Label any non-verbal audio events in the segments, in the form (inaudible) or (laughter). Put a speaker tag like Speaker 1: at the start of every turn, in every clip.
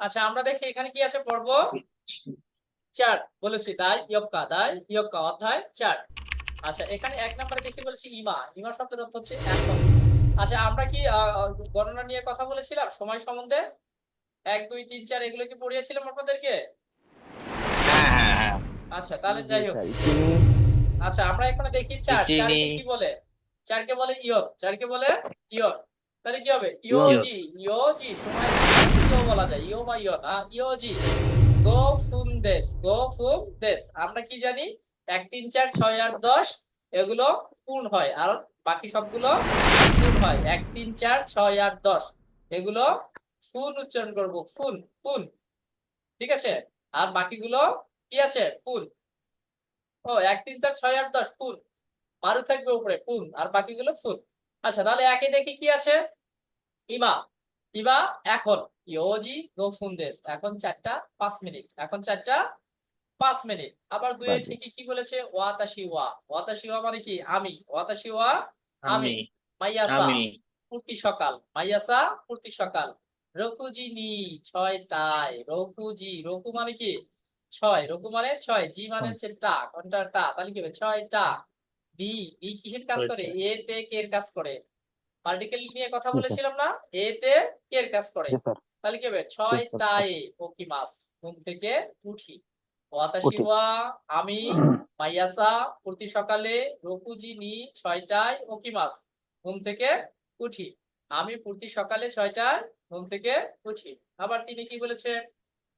Speaker 1: আচ্ছা আমরা দেখি এখানে কি আছে পর্ব চার বলেছি তাই ইয়ক্কা তাই ইয়ক্কা অধ্যায় চার। আচ্ছা এখানে এক নম্বরে দেখি বলেছি ইমা ইমা শব্দের অর্থ হচ্ছে আচ্ছা আমরা কি গণনা নিয়ে কথা বলেছিলাম? সময় সম্বন্ধে? এক দুই তিন চার এগুলো কি পড়িয়েছিলাম আপনাদেরকে?
Speaker 2: হ্যাঁ হ্যাঁ হ্যাঁ।
Speaker 1: আচ্ছা তাহলে যাই হোক। আচ্ছা আমরা এখানে দেখি চার। চারকে কি বলে? চারকে বলে ইয়র চারকে বলে ইয়র তাহলে কি হবে? ইয়োজি ইয়োজি সময় ইয়ো বলা যায়। ইয়ো বা ইয়র না ইয়োজি। গো ফুন দেশ গো ফুন দেশ। আমরা কি জানি? এক তিন চার ছয় আট দশ এগুলো পূর্ণ হয়। আর বাকি সবগুলো ফুন হয়। এক তিন চার ছয় আট দশ। এগুলো ফুন উচ্চারণ করব। ফুন ফুন। ঠিক আছে? আর বাকিগুলো কি আছে? ফুন। ও এক তিন চার ছয় আট দশ। ফুল মারু থাকবে উপরে। ফুল আর বাকিগুলো ফুল আচ্ছা তাহলে একে দেখি কি আছে? ইমা ইমা এখন ইয়োজি গো ফুন্দেস এখন চারটা পাঁচ মিনিট এখন চারটা পাঁচ মিনিট। আবার দুয়ে ঠিকই কি বলেছে? ওয়াতাশি ওয়া ওয়াতাশি ওয়া মানে কি? আমি ওয়াতাশি ওয়া আমি মাইয়াসা পূর্তি সকাল মাইয়াসা পূর্তি সকাল। রকুজি নি ছয়টায় রকুজি রকু মানে কি? ছয় রকু মানে ছয় জি মানে হচ্ছে টা ঘণ্টার টা তাহলে কি হবে? ছয়টা। ডি ডি কিসের কাজ করে? এ তে কে এর কাজ করে? পার্টিকেল নিয়ে কথা বলেছিলাম না? এ তে এর কাজ করে? তাহলে কি হবে? ছয়টায় ওকি মাস ঘুম থেকে উঠি। ওয়াতাশি
Speaker 3: উঠি।
Speaker 1: ওয়া আমি মাইয়াসা প্রতি সকালে রকুজি নি ছয়টায় ওকি মাস ঘুম থেকে উঠি। আমি প্রতি সকালে ছয়টায় ঘুম থেকে উঠি। আবার তিনি কি বলেছে?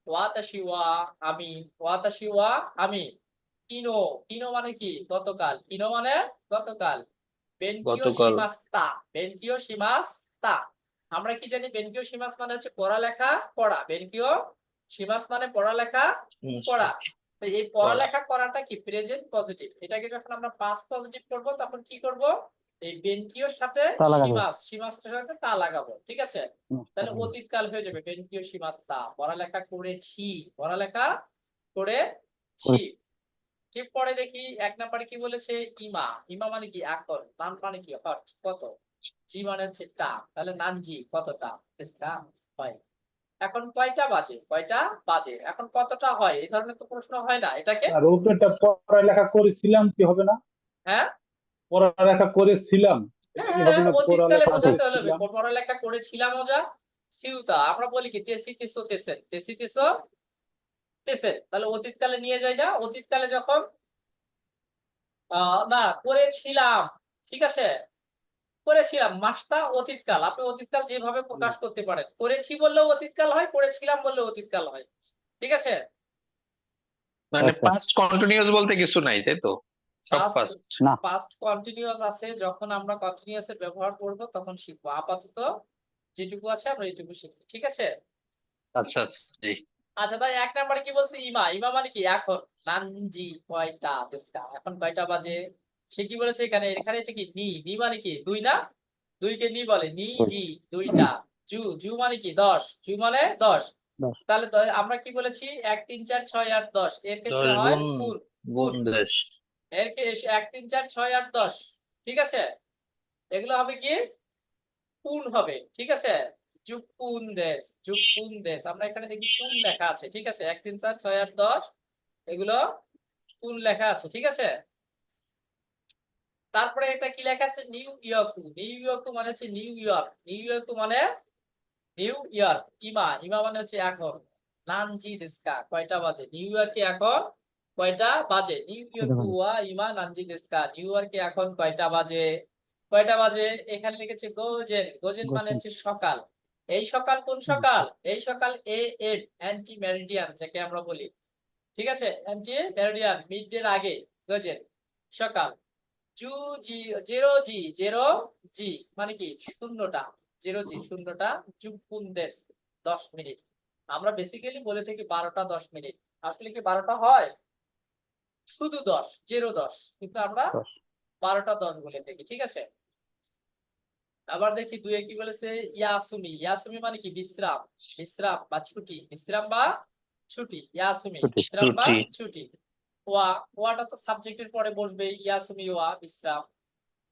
Speaker 1: ওয়াতাশি ওয়া আমি ওয়াতাশি ওয়া আমি। কিনো কিনো মানে কি? গতকাল। কিনো মানে গতকাল। বেনকিও
Speaker 2: গতকাল।
Speaker 1: সীমাস্তা বেনকিও আমরা কি জানি? বেনকিও সীমাস মানে হচ্ছে পড়ালেখা পড়া। বেনকিও সীমাস মানে পড়ালেখা পড়া। তো এই পড়ালেখা করাটা কি? প্রেজেন্ট পজিটিভ এটাকে যখন আমরা পাস্ট পজিটিভ করব তখন কি করব? এই বেনকিওর সাথে
Speaker 3: তা।
Speaker 1: সীমাস সীমাসটার সাথে তা লাগাবো ঠিক আছে? তাহলে। অতীতকাল হয়ে যাবে বেনকিও সীমাস তা পড়ালেখা করেছি। পড়ালেখা করেছি। ঠিক পরে দেখি এক নাম্বারে কি বলেছে ইমা। ইমা মানে কি? এখন নান মানে কি? হট কত? জি মানে হচ্ছে টা তাহলে নানজি কতটা ইসকা হয় এখন কয়টা বাজে? কয়টা বাজে? এখন কতটা হয়? এই ধরনের তো প্রশ্ন হয় না। এটাকে
Speaker 4: আর ওটা পড়ালেখা করেছিলাম কি হবে না?
Speaker 1: হ্যাঁ?
Speaker 4: পড়ালেখা করেছিলাম।
Speaker 1: হ্যাঁ,
Speaker 4: পড়ালেখা করেছিলাম।
Speaker 1: পড়ালেখা করেছিলাম ওজা। সিউতা। আমরা বলি কি? তেসি তেসো তেসেন তেসি তেসো তেসেন তাহলে অতীতকালে নিয়ে যাই না? অতীতকালে যখন আহ না করেছিলাম ঠিক আছে? করেছিলাম মাসটা অতীতকাল। আপনি অতীতকাল যেভাবে প্রকাশ করতে পারেন। করেছি বললেও অতীতকাল হয় করেছিলাম বললেও অতীতকাল হয়। ঠিক আছে?
Speaker 2: মানে
Speaker 3: আচ্ছা।
Speaker 2: পাস্ট কন্টিনিউয়াস বলতে কিছু নাই তাই তো? সব
Speaker 1: Past-
Speaker 2: পাস্ট
Speaker 1: কন্টিনিউয়াস আছে যখন আমরা কন্টিনিউয়াস এর ব্যবহার করব তখন শিখব। আপাতত যেটুকু আছে আমরা এইটুকু শিখি ঠিক আছে?
Speaker 2: আচ্ছা আচ্ছা জি।
Speaker 1: আচ্ছা তাই এক নাম্বারে কি বলছে? ইমা। ইমা মানে কি? এখন। নানজি কয়টা? দেশকা এখন কয়টা বাজে? সে কি বলেছে এখানে? এখানে এটা কি? নি। নি মানে কি? দুই না? দুইকে নি বলে। নি জি দুইটা। জু জু মানে কি? দশ। জু মানে দশ। তাহলে আমরা কি বলেছি? এক তিন চার ছয় আট দশ। এর ক্ষেত্রে হয়
Speaker 2: গুণ- গুণ দেশ।
Speaker 1: এর কি এক তিন চার ছয় আট দশ। ঠিক আছে? এগুলো হবে কি? পুন হবে। ঠিক আছে? যুগ পুন দেশ যুগ পুন দেশ। আমরা এখানে দেখি পুন লেখা আছে ঠিক আছে? এক তিন চার ছয় আট দশ। এগুলো পুন লেখা আছে ঠিক আছে? তারপরে এটা কি লেখা আছে? নিউ ইয়র্ক নিউ ইয়র্ক মানে হচ্ছে নিউ ইয়র্ক। নিউ ইয়র্ক মানে নিউ ইয়র্ক ইমা। ইমা মানে হচ্ছে এখন। নানজি দেশকা কয়টা বাজে? নিউ ইয়র্কে এখন কয়টা বাজে? নিউ ইয়র্ক ওয়া ইমা নানজি দেশকা নিউ ইয়র্কে এখন কয়টা বাজে? কয়টা বাজে? এখানে লিখেছে গোজেন। গোজেন মানে হচ্ছে সকাল। এই সকাল কোন সকাল? এই সকাল এ এম অ্যান্টি মেরিডিয়ান যাকে আমরা বলি। ঠিক আছে? অ্যান্টি মেরিডিয়ান মিড ডের আগে গোজেন সকাল। জু জি জেরো জি জেরো জি মানে কি? শূন্যটা। জিরো জি শূন্যটা যুগ দেশ দশ মিনিট। আমরা বেসিক্যালি বলে থাকি বারোটা দশ মিনিট। আসলে কি বারোটা হয়? শুধু দশ জিরো দশ। কিন্তু আমরা। বারোটা দশ বলে থাকি। ঠিক আছে? আবার দেখি দুয়ে কি বলেছে? ইয়াসুমি। ইয়াসুমি মানে কি? বিশ্রাম। বিশ্রাম বা ছুটি। বিশ্রাম বা ছুটি। ইয়াসুমি। বিশ্রাম বা
Speaker 2: ছুটি।
Speaker 1: ওয়া। ওয়াটা তো সাবজেক্টের পরে বসবে। ইয়াসুমি ওয়া বিশ্রাম।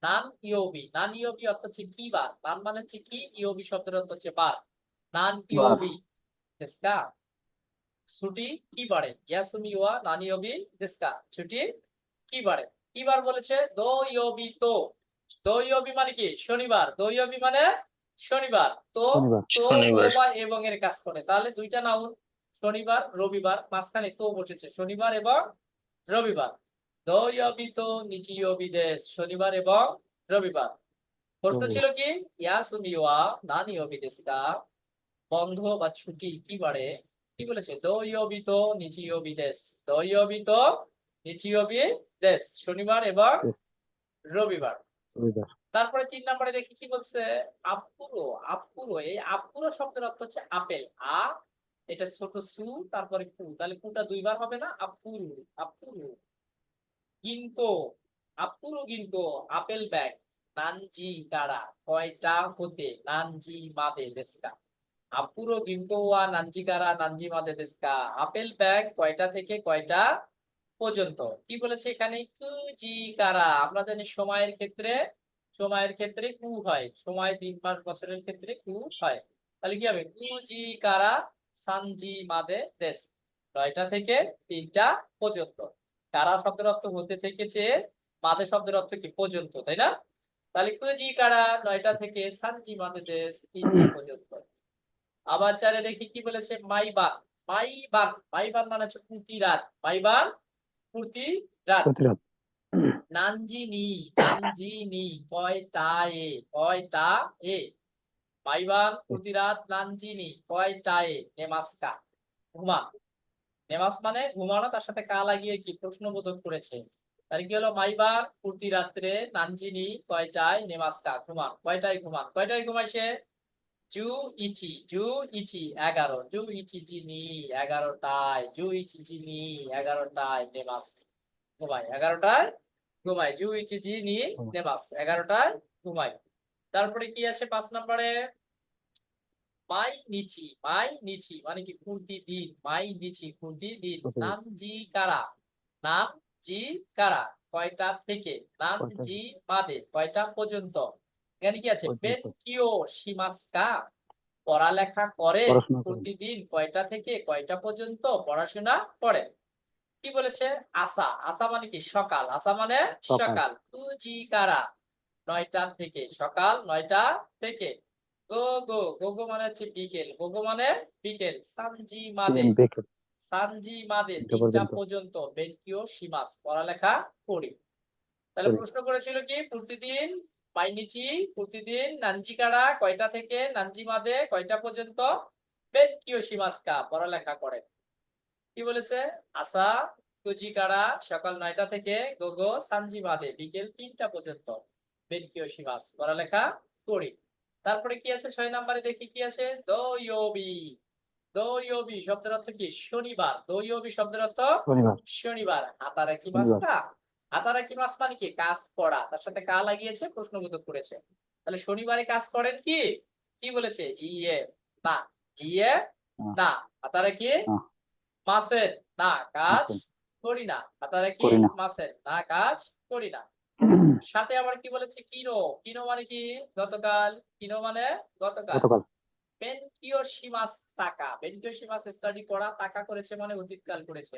Speaker 1: নান ইয়োবি। নান ইয়োবি অর্থ হচ্ছে কি বার? নান মানে হচ্ছে কি? ইয়োবি শব্দের অর্থ হচ্ছে বার। নান ইয়োবি। দেশকা? ছুটি কি বারে ইয়াসুমি ওয়া নান ইয়োবি দেশকা? ছুটি কি বারে কি বার বলেছে? দো ইয়োবি তো। দো ইয়োবি মানে কি শনিবার। দো ইয়োবি মানে শনিবার। তো এবং এর কাজ করে। তাহলে দুইটা নাউন শনিবার রবিবার মাঝখানে তো বসেছে শনিবার এবং রবিবার। দয়বি তো নিচিয়বি দেশ শনিবার এবং রবিবার। প্রশ্ন ছিল কি? ইয়াসুমি ওয়া নানি ওবি দেশকা বন্ধ বা ছুটি কি বারে কি বলেছে? দয়বি তো নিচিয়বি দেশ দয়বি তো নিচিয়বি দেশ শনিবার এবং রবিবার। তারপরে তিন নম্বরে দেখি, কি বলছে? আপুরো আপুরো, এই আপুরো শব্দের অর্থ হচ্ছে আপেল। আ, এটা ছোট সু, তারপরে কু তাহলে কুটা দুইবার হবে না? আপুরু আপুরু। গিনকো আপুরো গিনকো আপেল ব্যাগ। নানজি কারা, কয়টা হতে? নানজি মাদে দেশকা। আপুরো গিনকো ওয়া নানজি কারা, নানজি মাদে দেশকা। আপেল ব্যাগ কয়টা থেকে কয়টা? পর্যন্ত। কি বলেছে এখানে? কুজি কারা আমরা জানি সময়ের ক্ষেত্রে সময়ের ক্ষেত্রে কু হয়। সময় দিন, মাস, বছরের ক্ষেত্রে কু হয়। তাহলে কি হবে? কুজি কারা সানজি মাদে দেশ। নয়টা থেকে তিনটা পর্যন্ত। কারা শব্দের অর্থ হতে থেকে চেয়ে মাদে শব্দের অর্থ কি? পর্যন্ত, তাই না? তাহলে কুজি কারা নয়টা থেকে সানজি মাদে দেশ, তিনটা পর্যন্ত। আবার চারে দেখি কি বলেছে? মাইবান। মাইবান। মাইবান মানে হচ্ছে প্রতি রাত মাইবান প্রতি রাত। নানজিনি নানজিনি কয়টা এ কয়টা এ মাইবান প্রতি রাত নানজিনি কয়টা এ নেমাস্কা ঘুমা নেমাস মানে ঘুমানো তার সাথে কা লাগিয়ে কি? প্রশ্নবোধক করেছে। তার কি হলো? মাইবার প্রতি রাত্রে নানজিনি কয়টায়? নেমাস্কা ঘুমান। কয়টায় ঘুমান? কয়টায় ঘুমায় সে? জু ইচি জু ইচি এগারো জু ইচি জিনি এগারোটায় জু ইচি জিনি এগারোটায় নেমাস ঘুমায় এগারোটায় ঘুমায় জু ইচি
Speaker 3: ঘুমায়।
Speaker 1: নেমাস এগারোটায় ঘুমায় তারপরে কি আছে পাঁচ নম্বরে মাই নিচি মাই নিচি মানে কি প্রতিদিন মাই নিচি প্রতিদিন
Speaker 3: দিন
Speaker 1: নাম জি কারা নাম জি কারা কয়টা থেকে নাম জি মাদে কয়টা পর্যন্ত এখানে কি আছে। বেন কিও পড়ালেখা করে প্রতিদিন কয়টা থেকে কয়টা পর্যন্ত পড়াশোনা করে? কি বলেছে? আসা। আসা মানে কি? সকাল। আসা মানে
Speaker 3: সকাল।
Speaker 1: তুজি কারা নয়টা থেকে। সকাল নয়টা থেকে। গো গো। গো গো মানে হচ্ছে বিকেল। গো গো মানে বিকেল। সানজি মাদে। সানজি মাদে।
Speaker 3: তিনটা। পর্যন্ত।
Speaker 1: বেনকিও সীমাস পড়ালেখা করি। তাহলে প্রশ্ন করেছিল কি? প্রতিদিন পাইনিচি প্রতিদিন নানজিকারা কয়টা থেকে নানজি মাদে কয়টা পর্যন্ত? বেনকিও সীমাসকা পড়ালেখা করে। কি বলেছে? আসা কুজিকারা সকাল নয়টা থেকে গোগো সানজি মাদে বিকেল তিনটা পর্যন্ত। বেনকিও সীমাস পড়ালেখা করি। তারপরে কি আছে? ছয় নম্বরে দেখি কি আছে? দয়োবি। দয়োবি শব্দের অর্থ কি? শনিবার। দয়োবি শব্দের অর্থ
Speaker 3: শনিবার।
Speaker 1: হাতারা কি মাস
Speaker 3: শনিবার।
Speaker 1: কা হাতারা কি মাস মানে কি কাজ করা তার সাথে কা লাগিয়েছে প্রশ্নবোধক করেছে। তাহলে শনিবারে কাজ করেন কি? কি বলেছে? ইয়ে না। ইয়ে
Speaker 3: না।
Speaker 1: হাতারা কি মাসের না। কাজ করি না। হাতারা কি মাসের না। কাজ করি না। সাথে আবার কি বলেছে? কিনো। কিনো মানে কি? গতকাল। কিনো মানে গতকাল।
Speaker 3: গতকাল।
Speaker 1: বেনকিও সীমাস টাকা। বেনকিও সীমাস স্টাডি করা টাকা করেছে মানে অতীতকাল করেছে।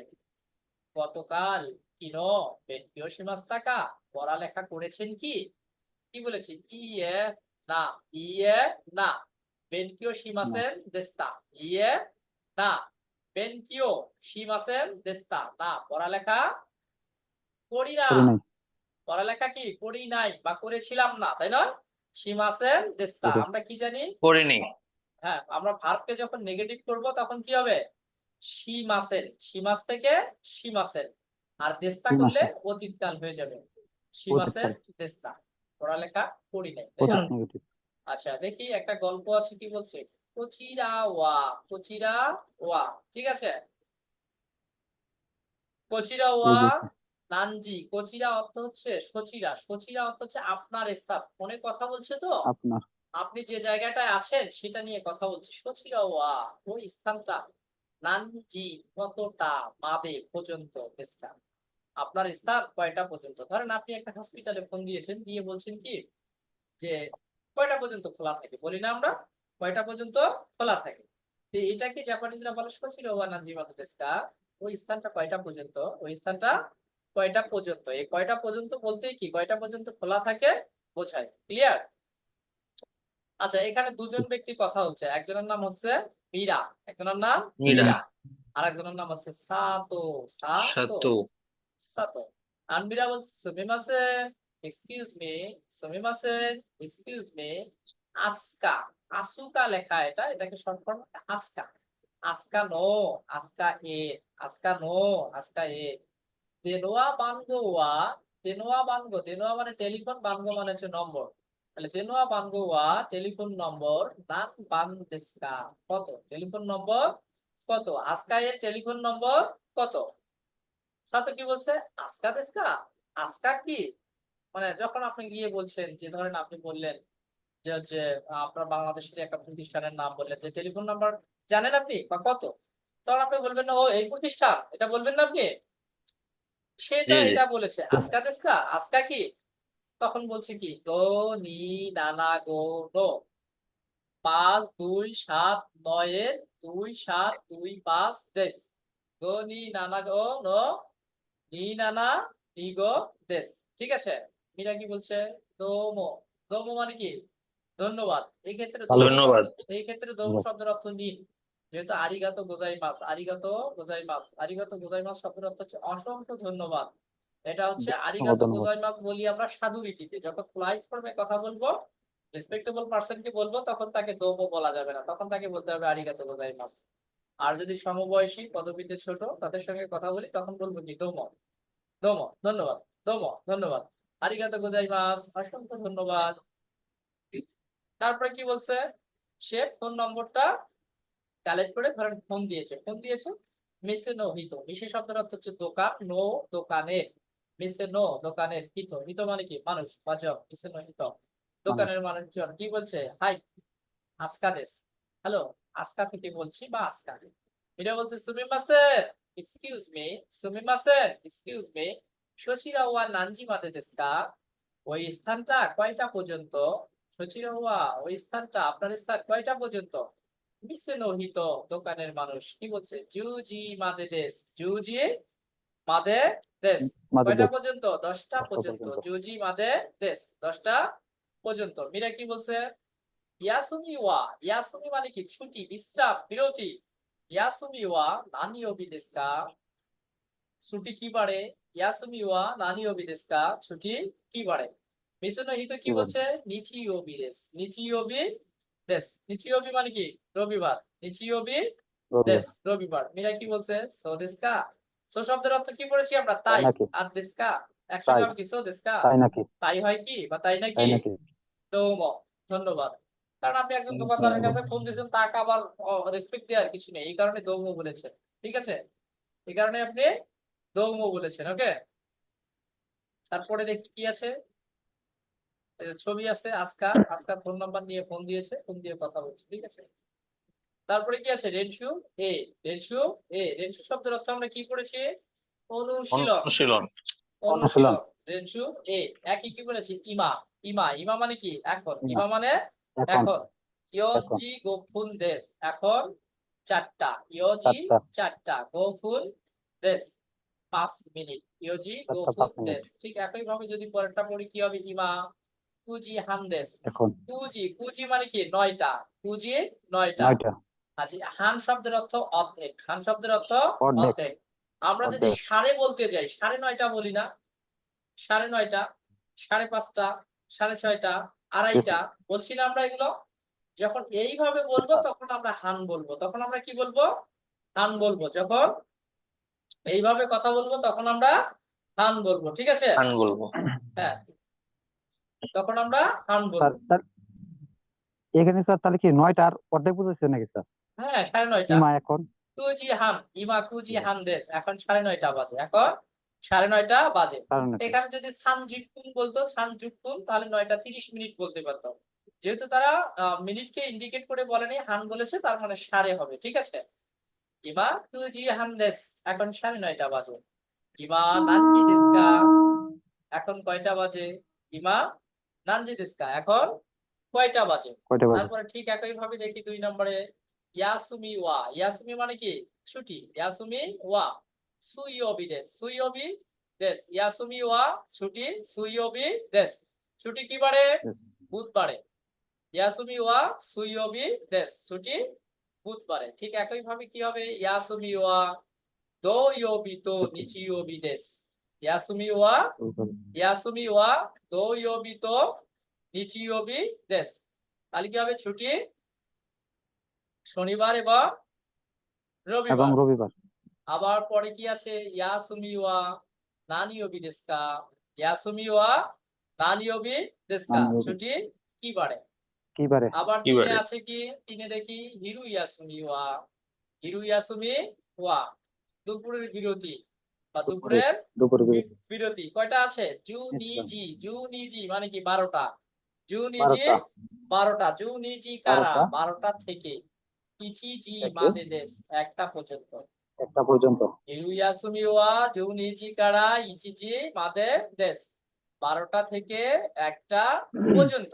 Speaker 1: গতকাল কিনো বেনকিও সীমাস পড়ালেখা করেছেন কি? কি বলেছে? ইয়ে না ইয়ে না। বেনকিও সীমাসেন দেস্তা। ইয়ে না। বেনকিও সীমাসেন দেস্তা। না পড়ালেখা করি না। পড়ালেখা কি? করি নাই বা করেছিলাম না তাই না সীমাসেন দেস্তা। আমরা কি জানি?
Speaker 2: করিনি।
Speaker 1: হ্যাঁ আমরা ভার্বকে যখন নেগেটিভ করব তখন কি হবে? সীমাসেন সীমাস থেকে সীমাসেন আর দেস্তা করলে অতীতকাল হয়ে যাবে। সীমাসেন দেস্তা পড়ালেখা করি নাই আচ্ছা দেখি একটা গল্প আছে কি বলছে? কচিরা ওয়া কচিরা ওয়া ঠিক আছে? কচিরা ওয়া নানজি কচিরা অর্থ হচ্ছে সচিরা। সচিরা অর্থ হচ্ছে আপনার স্থান। ফোনে কথা বলছে তো? আপনি যে জায়গাটায় আছেন সেটা নিয়ে কথা বলছি। সচিরা ওয়া ওই স্থানটা। নানজি কতটা মাদে পর্যন্ত দেশটা আপনার স্থান কয়টা পর্যন্ত? ধরেন আপনি একটা হসপিটালে ফোন দিয়েছেন, দিয়ে বলছেন কি যে কয়টা পর্যন্ত খোলা থাকে? বলি না আমরা, কয়টা পর্যন্ত খোলা থাকে? তো এটা কি জাপানিজরা বলে সচির ওয়া নাজিমাতু দেশু কা? ওই স্থানটা কয়টা পর্যন্ত? ওই স্থানটা কয়টা পর্যন্ত? এই কয়টা পর্যন্ত বলতে কি, কয়টা পর্যন্ত খোলা থাকে? বোঝায়। ক্লিয়ার আচ্ছা এখানে দুজন ব্যক্তি কথা হচ্ছে। একজনের নাম হচ্ছে মীরা একজনের নাম
Speaker 2: মীরা।
Speaker 1: আর একজনের নাম হচ্ছে সাতো সাতো
Speaker 2: সাতো।
Speaker 1: আর মীরা বলছে সুমিমাসেন এক্সকিউজ মি সুমিমাসেন এক্সকিউজ মি আসকা। আসুকা লেখা এটা এটাকে শর্ট ফর্ম আসকা। আসকা নো আসকা এ আসকা নো আসকা এ। দেনোয়া বানগো ওয়া দেনোয়া বানগো দেনোয়া মানে টেলিফোন বানগো মানে হচ্ছে নম্বর। তাহলে দেনোয়া বানগো টেলিফোন নম্বর নান বান দেস্কা কত? টেলিফোন নম্বর কত? আজকা এর টেলিফোন নম্বর কত? সাতো কি বলছে? আজকা দেস্কা আজকা কি? মানে যখন আপনি গিয়ে বলছেন যে ধরেন আপনি বললেন যে হচ্ছে আপনার বাংলাদেশের একটা প্রতিষ্ঠানের নাম বললেন যে টেলিফোন নাম্বার জানেন আপনি? বা কত? তখন আপনি বলবেন না ও এই প্রতিষ্ঠান? এটা বলবেন না আপনি? সেটা। এটা বলেছে। আজকা দেস্কা আজকা কি? তখন বলছে কি গো নি নানা গো নো। পাঁচ দুই সাত নয়ের দুই সাত দুই পাঁচ দেশ। গো নি নানা গো নো। নি নানা নি গো দেশ। ঠিক আছে? মীরা কি বলছে? দোমো দোমো মানে কি? ধন্যবাদ। এই ক্ষেত্রে
Speaker 2: ধন্যবাদ।
Speaker 1: এই ক্ষেত্রে দোমো শব্দের অর্থ নিন যেহেতু আরিগাত গোজাই মাস আরিগাত গোজাই মাস আরিগাত গোজাই মাস শব্দের অর্থ হচ্ছে অসংখ্য ধন্যবাদ। এটা হচ্ছে আরিগাত
Speaker 3: ধন্যবাদ।
Speaker 1: গোজাই মাস বলি আমরা সাধু রীতিতে যখন ফ্লাইট ফর্মে কথা বলব রেসপেক্টেবল পার্সনকে বলব তখন তাকে দোমো বলা যাবে না। তখন তাকে বলতে হবে আরিগাত গোজাই মাস আর যদি সমবয়সী পদবীতে ছোট তাদের সঙ্গে কথা বলি তখন বলব কি? দোমো। দোমো। ধন্যবাদ। দোমো। ধন্যবাদ। আরিগাতো গোজাই মাস অসংখ্য ধন্যবাদ। তারপরে কি বলছে? সে ফোন নম্বরটা কালেক্ট করে ধরেন ফোন দিয়েছে। ফোন দিয়েছে? মিসে নো হিত মিসে শব্দের অর্থ হচ্ছে দোকান নো দোকানের। মিসে দোকানের হিত হিত মানে কি মানুষ বা জন হিত দোকানের মানুষজন কি বলছে? হাই আস্কা দেশ হ্যালো আস্কা থেকে বলছি, বা আস্কা এটা বলছে, সুমিমাসেন এক্সকিউজ মি সুমিমাসেন এক্সকিউজ মি সচিরা ওয়া নানজি মাদে দেস্কা? ওই স্থানটা কয়টা পর্যন্ত? সচিরা ওই স্থানটা আপনার স্থান কয়টা পর্যন্ত? মিসে নোহিত দোকানের মানুষ, কি বলছে? জুজি মাদে দেশ জুজি? মাদে দেশ। কয়টা পর্যন্ত? দশটা
Speaker 3: পর্যন্ত।
Speaker 1: জুজি মাদে দেশ। দশটা পর্যন্ত। মীরা কি বলছে? ইয়াসুমি ওয়া। ইয়াসুমি মানে কি? ছুটি বিশ্রাম বিরতি। ইয়াসুমি ওয়া নানি ওবি দেস্কা ছুটি কি বাড়ে? ইয়াসুমি ওয়া নানি ওবি দেস্কা ছুটি কি বাড়ে? মিশনো হিত কি বলছে? নিচি ওবি দেশ নিচি ওবি দেশ নিচি ওবি মানে কি? রবিবার। নিচি
Speaker 3: রবিবার।
Speaker 1: দেশ। রবিবার। মীরা কি বলছে? সো দেস্কা সো শব্দের অর্থ কি পড়েছি আমরা? তাই আর একসঙ্গে
Speaker 3: তাই।
Speaker 1: হবে কি? সো দেস্কা?
Speaker 3: তাই নাকি?
Speaker 1: তাই হয় কি? বা তাই নাকি? দৌম। ধন্যবাদ। কারণ আপনি একজন দোকানদারের কাছে ফোন দিয়েছেন তাকে আবার রেসপেক্ট দেওয়ার কিছু নেই। এই কারণে দৌম বলেছেন। ঠিক আছে? এই কারণে আপনি দৌম বলেছেন ওকে? তারপরে দেখি কি আছে? ছবি আছে আজকার আজকার ফোন নাম্বার নিয়ে ফোন দিয়েছে ফোন দিয়ে কথা বলছে। ঠিক আছে? তারপরে কি আছে? রেনশু এ রেনশু এ রেনশু শব্দের অর্থ আমরা কি পড়েছি? অনুশীলন।
Speaker 2: অনুশীলন।
Speaker 1: অনুশীলন। রেনশু এ একই কি বলেছি? ইমা। ইমা। ইমা মানে কি? এখন।
Speaker 3: ইমা।
Speaker 1: মানে
Speaker 3: এখন।
Speaker 1: ইয়োজি গোফুন দেশ। এখন চারটা। ইয়োজি
Speaker 3: চারটা।
Speaker 1: চারটা। গোফুন দেশ। পাঁচ মিনিট। ইয়োজি গোফুন দেশ। ঠিক একই ভাবে যদি পরেরটা পড়ি কি হবে? ইমা। কুজি হান দেশ।
Speaker 3: এখন।
Speaker 1: কুজি। কুজি মানে কি? নয়টা। কুজি নয়টা। আচ্ছা হান শব্দের অর্থ অর্ধেক হান শব্দের অর্থ
Speaker 3: অর্ধেক।
Speaker 1: আমরা যদি সাড়ে বলতে যাই সাড়ে নয়টা বলি না সাড়ে নয়টা সাড়ে পাঁচটা সাড়ে ছয়টা আড়াইটা বলছি না আমরা এগুলো? যখন এইভাবে বলব তখন আমরা হান বলব তখন আমরা কি বলব? হান বলব। যখন এইভাবে কথা বলব তখন আমরা হান বলব ঠিক আছে?
Speaker 2: গান বলব।
Speaker 1: হ্যাঁ। তখন আমরা হান বলব।
Speaker 3: এখানে স্যার তাহলে কি নয়টার অর্ধেক বুঝেছে নাকি স্যার?
Speaker 1: হ্যাঁ সাড়ে নয়টা।
Speaker 3: ইমা এখন?
Speaker 1: কুজি হান ইমা কুজি হান দেশ এখন সাড়ে নয়টা বাজে। এখন সাড়ে নয়টা বাজে। এখানে যদি সানজুকুন বলতো সানজুকুন তাহলে নয়টা তিরিশ মিনিট বলতে পারতো। যেহেতু তারা মিনিটকে ইন্ডিকেট করে বলেনি হান বলেছে তার মানে সাড়ে হবে ঠিক আছে? ইমা কুজি হান দেশ এখন সাড়ে নয়টা বাজে। ইমা নানজি দেশকা এখন কয়টা বাজে? ইমা নানজি দেশকা এখন কয়টা বাজে? তারপরে ঠিক একই ভাবে দেখি দুই নম্বরে। ইয়াসুমি ওয়া ইয়াসুমি মানে কি? ছুটি। ইয়াসুমি ওয়া সুইওবি দেশ সুইওবি দেশ ইয়াসুমি ওয়া ছুটি। সুইওবি দেশ ছুটি কি বারে? বুধবারে। ইয়াসুমি ওয়া সুইওবি দেশ ছুটি বুধবারে। ঠিক একই ভাবে কি হবে? ইয়াসুমি ওয়া দোয়োবি তো নিচিওবি দেশ ইয়াসুমি ওয়া ইয়াসুমি ওয়া দোয়োবি তো নিচিওবি দেশ তাহলে কি হবে? ছুটি শনিবার এবং
Speaker 3: এবং
Speaker 1: রবিবার।
Speaker 3: রবিবার
Speaker 1: আবার পরে কি আছে? ইয়াসুমি ওয়া নানিওবি দেশকা ইয়াসুমি ওয়া নানিওবি। ছুটি কি বারে?
Speaker 3: কি বারে?
Speaker 1: আবার
Speaker 2: কি
Speaker 1: তিনে
Speaker 2: বারে?
Speaker 1: আছে কি? তিনে দেখি হিরু ইয়াসুমি ওয়া হিরু ইয়াসুমি ওয়া দুপুরের বিরতি বা
Speaker 3: দুপুরে-
Speaker 1: দুপুরের
Speaker 3: দুপুরে
Speaker 1: বি- বিরতি। কয়টা আছে? জু নিজি জু নিজি মানে কি? বারোটা। জু নিজি
Speaker 3: বারোটা।
Speaker 1: বারোটা। জু নিজি কারা?
Speaker 3: বারোটা।
Speaker 1: বারোটা থেকে। ইচিজি? মাদে দেশ একটা পর্যন্ত।
Speaker 3: একটা পর্যন্ত।
Speaker 1: ইউয়াসুমি ওয়া জু নিজি কারা ইচিজি মাদে দেশ? বারোটা থেকে একটা পর্যন্ত।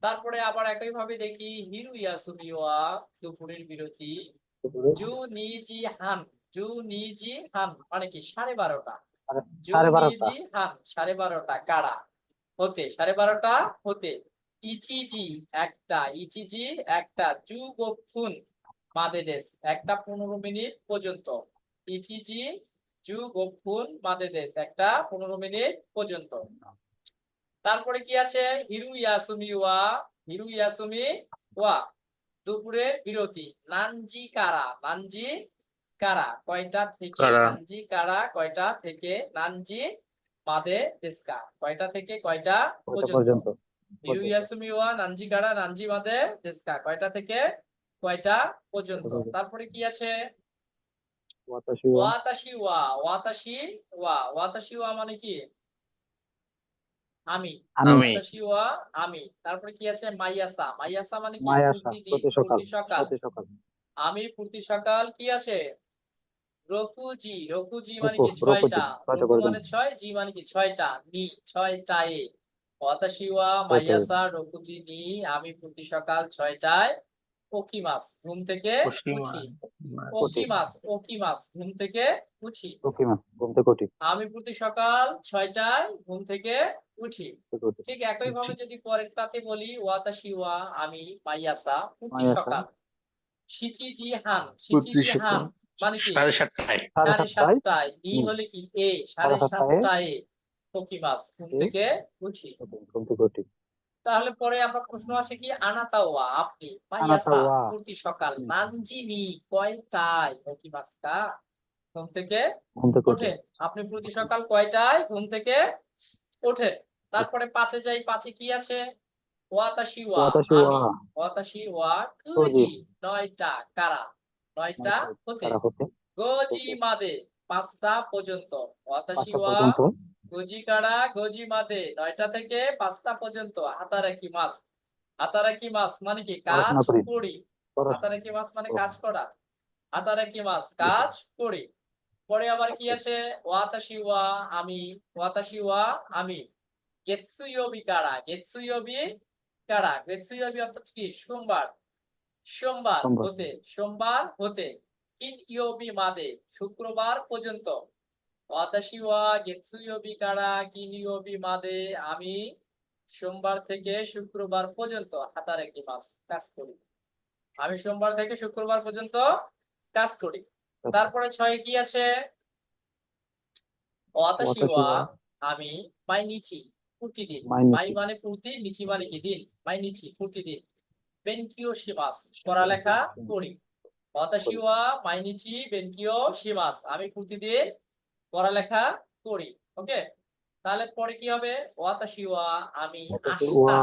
Speaker 1: তারপরে আবার একই ভাবে দেখি হিরু ইয়াসুমি ওয়া দুপুরের বিরতি। জু নিজি হান জু নিজি হান মানে কি সাড়ে বারোটা। জু। নিজি হান সাড়ে বারোটা কারা? হতে সাড়ে বারোটা হতে। ইচিজি একটা ইচিজি একটা জু গোফুন মাদে দেশ একটা পনেরো মিনিট পর্যন্ত। ইচিজি জু গোফুন মাদে দেশ একটা পনেরো মিনিট পর্যন্ত। তারপরে কি আছে? হিরু ইয়াসুমি ওয়া হিরু ইয়াসুমি ওয়া দুপুরে বিরতি। নানজি কারা? নানজি কারা? কয়টা থেকে। নানজি কারা? কয়টা থেকে নানজি মাদে দেশকা কয়টা থেকে কয়টা পর্যন্ত?
Speaker 3: পর্যন্ত
Speaker 1: হিরু ইয়াসুমি ওয়া নানজি কারা নানজি মাদে দেশকা কয়টা থেকে কয়টা পর্যন্ত। তারপরে কি আছে?
Speaker 3: ওয়াতাশি ওয়া
Speaker 1: ওয়াতাশি ওয়া ওয়াতাশি ওয়া ওয়াতাশি ওয়া মানে কি? আমি ওয়াতাশি ওয়া আমি তারপরে কি আছে? মাইয়াসা মাইয়াসা মানে কি?
Speaker 3: প্রতি সকাল
Speaker 1: আমি প্রতি সকাল। কি আছে? রকুজি রকুজি মানে কি? ছয়টা। মানে ছয় জি মানে কি? ছয়টা নি ছয়টায়। ওয়াতাশি ওয়া মাইয়াসা রকুজি নি আমি প্রতি সকাল ছয়টায় ওকি মাস ঘুম থেকে উঠি। ওকি মাস ওকি মাস ঘুম থেকে উঠি।
Speaker 3: ওকে মাস ঘুমতে কোটি
Speaker 1: আমি প্রতি সকাল ছয়টায় ঘুম থেকে উঠি। ঠিক একই ভাবে যদি পরেরটাতে বলি ওয়াতাশি ওয়া আমি মাইয়াসা প্রতি। সকাল। শিচিজি হান
Speaker 2: প্রতি
Speaker 1: শিচিজি
Speaker 2: সকাল।
Speaker 1: হান মানে কি?
Speaker 2: সাড়ে সাতটায়।
Speaker 3: সাড়ে সাতটায়?
Speaker 1: নি হলে কি? এ সাড়ে
Speaker 3: সাড়ে সাতটায়।
Speaker 1: ওকি মাস ঘুম থেকে উঠি তাহলে পরে আমরা প্রশ্ন আসে কি আনাতাওয়া আপনি মাইয়াসা প্রতি সকাল। নানজিনি কয়টায়? মাসকা ঘুম থেকে ওঠেন আপনি প্রতি সকাল কয়টায়? ঘুম থেকে ওঠেন তারপরে পাঁচে যাই পাঁচে কি আছে ওয়াতাশি ওয়া
Speaker 3: ওয়াতাশি
Speaker 1: আমি।
Speaker 3: ওয়া
Speaker 1: ওয়াতাশি ওয়া
Speaker 3: কুজি।
Speaker 1: নয়টা কারা? নয়টা হতে। গোজি মাদে পাঁচটা পর্যন্ত। ওয়াতাশি ওয়া
Speaker 3: পর্যন্ত।
Speaker 1: গোজি কারা গোজি মাদে নয়টা থেকে পাঁচটা পর্যন্ত হাতারাকি মাস হাতারাকি মাছ মানে কি? কাজ
Speaker 3: করি।
Speaker 1: হাতারাকি মাস মানে কাজ করা। হাতারাকি মাছ কাজ করি পরে আবার কি আছে? ওয়াতাশি ওয়া আমি। ওয়াতাশি ওয়া আমি। গেতসুইয়বি কারা গেতসুইয়বি কারা গেতসুইয়বি অর্থাৎ কি? সোমবার। সোমবার
Speaker 3: সোমবার।
Speaker 1: হতে সোমবার হতে। কিন ইয়বি মাদে শুক্রবার পর্যন্ত। মাদে আমি সোমবার থেকে শুক্রবার পর্যন্ত হাতার একটি মাস কাজ করি। আমি সোমবার থেকে শুক্রবার পর্যন্ত কাজ করি। তারপরে ছয় কি আছে? আমি মাই নিচি প্রতিদিন। মাই মানে প্রতি নিচি মানে কি দিন? মাই নিচি প্রতিদিন বেনকিও শিমাস পড়ালেখা করি। মাই নিচি বেনকিও শিমাস আমি প্রতিদিন পড়ালেখা করি ওকে তাহলে পরে কি হবে? ওয়াতাশি ওয়া আমি আস্তা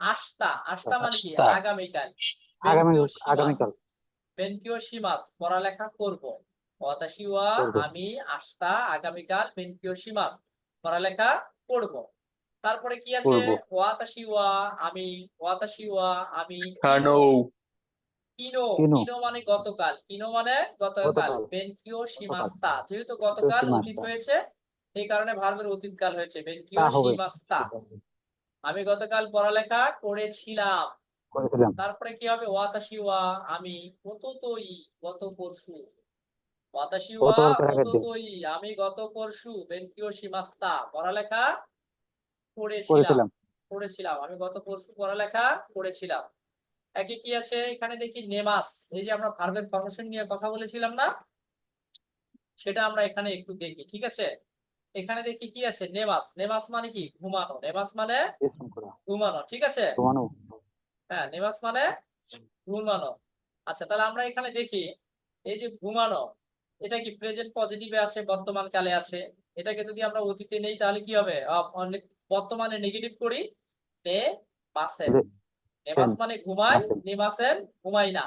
Speaker 1: আস্তা আস্তা মানে কি? আগামীকাল।
Speaker 3: আগামীকাল।
Speaker 1: বেনকিও শিমাস পড়ালেখা করব। ওয়াতাশি ওয়া আমি আস্তা আগামীকাল বেনকিও শিমাস পড়ালেখা করব। তারপরে কি আছে?
Speaker 3: করব।
Speaker 1: ওয়াতাশি ওয়া আমি ওয়াতাশি ওয়া আমি
Speaker 2: কানো
Speaker 1: কিনো। মানে গতকাল কিনো মানে গতকাল। বেনকিও শিমাস্তা যেহেতু গতকাল অতীত হয়েছে এই কারণে ভার্বের অতীতকাল হয়েছে বেনকিও
Speaker 3: তা হবে।
Speaker 1: শিমাস্তা আমি গতকাল পড়ালেখা করেছিলাম। তারপরে কি হবে? ওয়াতাশি ওয়া আমি অততই গত পরশু। ওয়াতাশি ওয়া
Speaker 3: গত কালকের
Speaker 1: আমি গত পরশু বেনকিও সীমাস্তা পড়ালেখা করেছিলাম।
Speaker 3: করেছিলাম।
Speaker 1: পড়েছিলাম আমি গত পরশু পড়ালেখা করেছিলাম। একে কি আছে? এখানে দেখি নেমাস। এই যে আমরা ভার্বের ফরমেশন নিয়ে কথা বলেছিলাম না? সেটা আমরা এখানে একটু দেখি ঠিক আছে? এখানে দেখি কি আছে? নেমাস। নেমাস মানে কি? ঘুমানো। নেমাস মানে ঘুমানো ঠিক আছে? হ্যাঁ নেমাস মানে ঘুমানো। আচ্ছা তাহলে আমরা এখানে দেখি এই যে ঘুমানো এটা কি প্রেজেন্ট পজিটিভে আছে বর্তমান কালে আছে? এটাকে যদি আমরা অতীতে নেই তাহলে কি হবে? বর্তমানে নেগেটিভ করি নে
Speaker 3: রে-
Speaker 1: নেমাস মানে ঘুমায়
Speaker 3: মাসেন।
Speaker 1: নেমাসেন ঘুমাই না।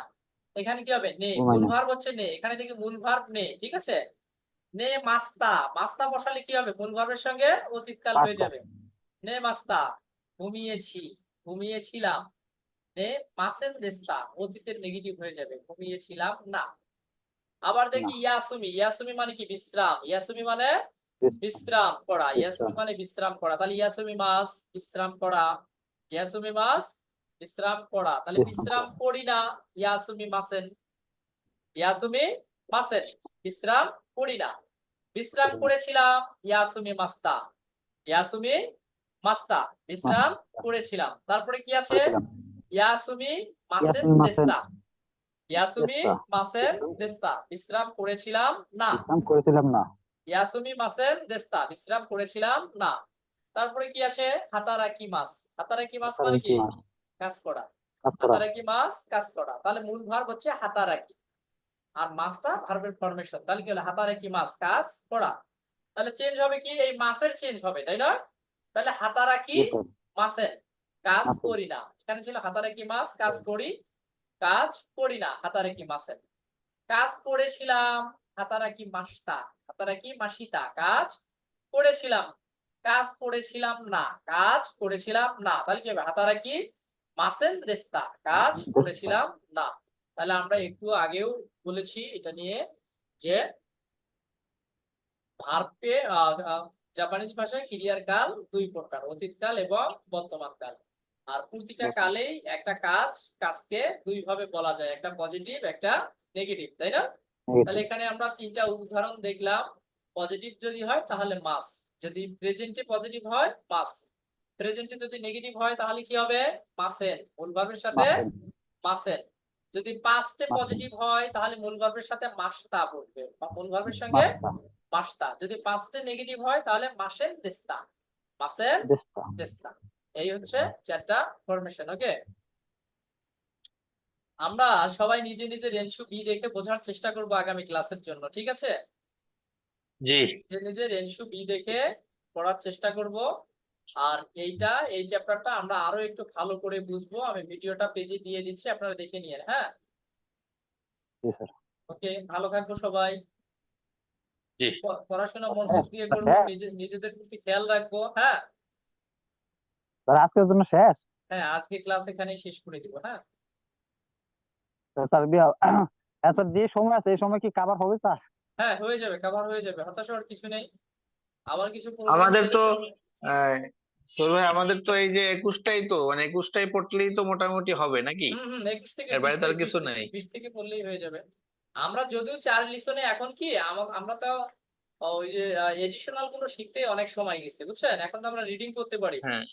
Speaker 1: এখানে কি হবে? নে মূল ভার্ব হচ্ছে নে। এখানে দেখি মূল ভার্ব নে ঠিক আছে? নে মাস্তা। মাস্তা বসালে কি হবে? মূল ভার্বের সঙ্গে অতীতকাল হয়ে যাবে। নে মাস্তা। ঘুমিয়েছি ঘুমিয়েছিলাম। নে মাসেন দেস্তা অতীতের নেগেটিভ হয়ে যাবে। ঘুমিয়েছিলাম না। আবার দেখি ইয়াসুমি। ইয়াসুমি মানে কি? বিশ্রাম। ইয়াসুমি মানে বিশ্রাম। করা। ইয়াসুমি মানে বিশ্রাম করা। তাহলে ইয়াসুমি মাস বিশ্রাম করা। ইয়াসুমি মাস বিশ্রাম করা তাহলে
Speaker 3: বিশ্রাম
Speaker 1: করি না ইয়াসুমি মাসেন। ইয়াসুমি মাসেন বিশ্রাম করি না। বিশ্রাম করেছিলাম ইয়াসুমি মাস্তা ইয়াসুমি মাস্তা বিশ্রাম করেছিলাম তারপরে কি আছে? ইয়াসুমি মাসেন দেস্তা। ইয়াসুমি মাসেন দেস্তা। বিশ্রাম করেছিলাম না।
Speaker 3: বিশ্রাম করেছিলাম না।
Speaker 1: ইয়াসুমি মাসেন দেস্তা। বিশ্রাম করেছিলাম না। তারপরে কি আছে? হাতারাকি মাস। হাতারাকি মাস মানে কি? কাজ করা। হাতারাকি মাস কাজ করা। তাহলে মূল ভার্ব হচ্ছে হাতারাকি। আর মাসটা ভার্বের ফরমেশন তাহলে কি হলো? হাতারাকি মাস কাজ করা। তাহলে চেঞ্জ হবে কি? এই মাসের চেঞ্জ হবে তাই না? তাহলে হাতারাকি
Speaker 3: জি
Speaker 1: কাজ করি না। এখানে ছিল হাতারাকি মাস কাজ করি কাজ করি না হাতারাকি মাসের কাজ করেছিলাম হাতারাকি মাসতা হাতারাকি মাসিতা কাজ করেছিলাম। কাজ করেছিলাম না কাজ করেছিলাম না। তাহলে কি হবে? হাতারাকি মাসেন দেস্তা কাজ করেছিলাম না। তাহলে আমরা একটু আগেও বলেছি এটা নিয়ে যে ভার্বকে জাপানিজ ভাষায় ক্রিয়ার কাল দুই প্রকার অতীতকাল এবং বর্তমান কাল। আর প্রতিটা
Speaker 3: আচ্ছা।
Speaker 1: কালেই একটা কাজ কাজকে দুই ভাবে বলা যায় একটা পজিটিভ একটা নেগেটিভ তাই না? তাহলে এখানে আমরা তিনটা উদাহরণ দেখলাম। পজিটিভ যদি হয় তাহলে মাস। যদি প্রেজেন্টে পজিটিভ হয় মাস। প্রেজেন্টে যদি নেগেটিভ হয় তাহলে কি হবে? মাসেন মূল ভার্বের সাথে
Speaker 3: মাসেন
Speaker 1: মাসেন যদি পাস্টে পজিটিভ হয় তাহলে মূল ভার্বের সাথে মাসতা বসবে বা মূল ভার্বের সঙ্গে
Speaker 3: মাসতা
Speaker 1: যদি পাস্টে নেগেটিভ হয় তাহলে মাসেন দেস্তা মাসেন দেস্তা এই হচ্ছে চারটা ফরমেশন ওকে আমরা সবাই নিজে নিজে রেনসু বি দেখে বোঝার চেষ্টা করব আগামী ক্লাসের জন্য ঠিক আছে?
Speaker 2: জি।
Speaker 1: নিজে নিজে রেনসু বি দেখে পড়ার চেষ্টা করব। আর এইটা এই চ্যাপ্টারটা আমরা আরও একটু ভালো করে বুঝব। আমি ভিডিওটা পেজে দিয়ে দিচ্ছি আপনারা দেখে নিয়েন হ্যাঁ? ওকে ভালো থাকব সবাই।
Speaker 2: জি।
Speaker 1: পড়াশোনা মনোযোগ দিয়ে করব
Speaker 3: হ্যাঁ।
Speaker 1: নিজেদের প্রতি খেয়াল রাখব হ্যাঁ?
Speaker 3: আজকের জন্য শেষ?
Speaker 1: হ্যাঁ আজকে ক্লাস এখানে শেষ করে দিব হ্যাঁ?
Speaker 3: স্যার বিয়া- হ্যাঁ স্যার যে সময় আছে এই সময় কি কাভার হবে স্যার?
Speaker 1: হ্যাঁ হয়ে যাবে কভার হয়ে যাবে হতাশ হওয়ার কিছু নেই। আবার কিছু
Speaker 2: আমাদের তো সোহেল ভাই আমাদের তো এই যে একুশটাই তো মানে একুশটাই পড়লেই তো মোটামুটি হবে নাকি
Speaker 1: একুশ থেকে
Speaker 2: এর বাইরে
Speaker 1: বিশ
Speaker 2: তো আর কিছু নাই।
Speaker 1: বিশ থেকে পড়লেই হয়ে যাবে আমরা যদিও চার লিসনে এখন কি আমরা তো ওই যে এডিশনালগুলো শিখতে অনেক সময় গেছে বুঝছেন এখন তো আমরা রিডিং করতে পারি
Speaker 2: হ্যাঁ।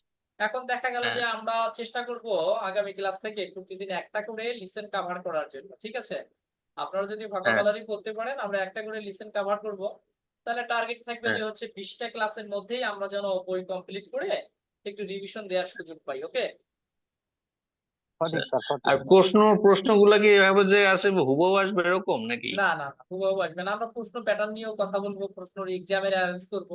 Speaker 1: এখন দেখা গেল
Speaker 2: হ্যাঁ।
Speaker 1: যে আমরা চেষ্টা করব আগামী ক্লাস থেকে প্রতিদিন একটা করে লিসেন কভার করার জন্য ঠিক আছে আপনারা যদি
Speaker 2: হ্যাঁ।
Speaker 1: ভোকাবুলারি পড়তে পারেন আমরা একটা করে লিসেন কভার করব তাহলে টার্গেট থাকবে
Speaker 2: হ্যাঁ।
Speaker 1: যে হচ্ছে বিশটা ক্লাসের মধ্যেই আমরা যেন বই কমপ্লিট করে একটু রিভিশন দেওয়ার সুযোগ পাই ওকে
Speaker 2: আর প্রশ্ন প্রশ্নগুলো কি এভাবে যে আসবে হুবহু আসবে এরকম নাকি?
Speaker 1: না না না হুবহু আসবে না। আমরা প্রশ্ন প্যাটার্ন নিয়েও কথা বলব প্রশ্ন এক্সামের অ্যারেঞ্জ করব।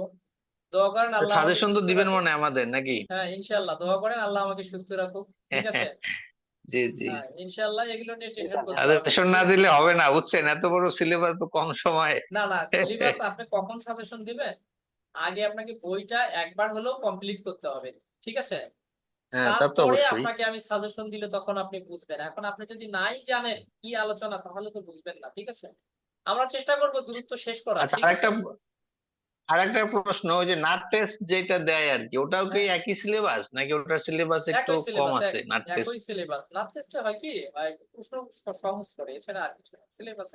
Speaker 1: দোয়া করেন আল্লাহ
Speaker 2: সাজেশন তো দিবেন। মানে আমাদের নাকি?
Speaker 1: হ্যাঁ ইনশাআল্লাহ। দোয়া করেন আল্লাহ আমাকে সুস্থ রাখুক। ঠিক আছে? (laughs)
Speaker 2: জি জি।
Speaker 1: হ্যাঁ ইনশাআল্লাহ এগুলো নিয়ে
Speaker 2: সাজেশন না দিলে হবে না বুঝছেন? এত বড় সিলেবাস তো কম সময়ে।
Speaker 1: না না সিলেবাস আপনি কখন সাজেশন দিবেন? আগে আপনাকে বইটা একবার হলেও কমপ্লিট করতে হবে ঠিক আছে?
Speaker 2: হ্যাঁ
Speaker 1: তারপরে আপনাকে আমি সাজেশন দিলে তখন আপনি বুঝবেন। এখন আপনি যদি নাই জানেন কি আলোচনা তাহলে তো বুঝবেন না ঠিক আছে? আমরা চেষ্টা করব দ্রুত শেষ করার
Speaker 2: আচ্ছা আরেকটা আর একটা প্রশ্ন ওই যে নাট টেস্ট যেটা দেয় আর কি ওটাও কি একই সিলেবাস নাকি ওটার সিলেবাস একটু
Speaker 1: হ্যাঁ।
Speaker 2: কম আছে নাট টেস্ট
Speaker 1: একই সিলেবাস নাট টেস্টে হয় কি প্রশ্ন সহজ করে এছাড়া আর কিছু না। সিলেবাস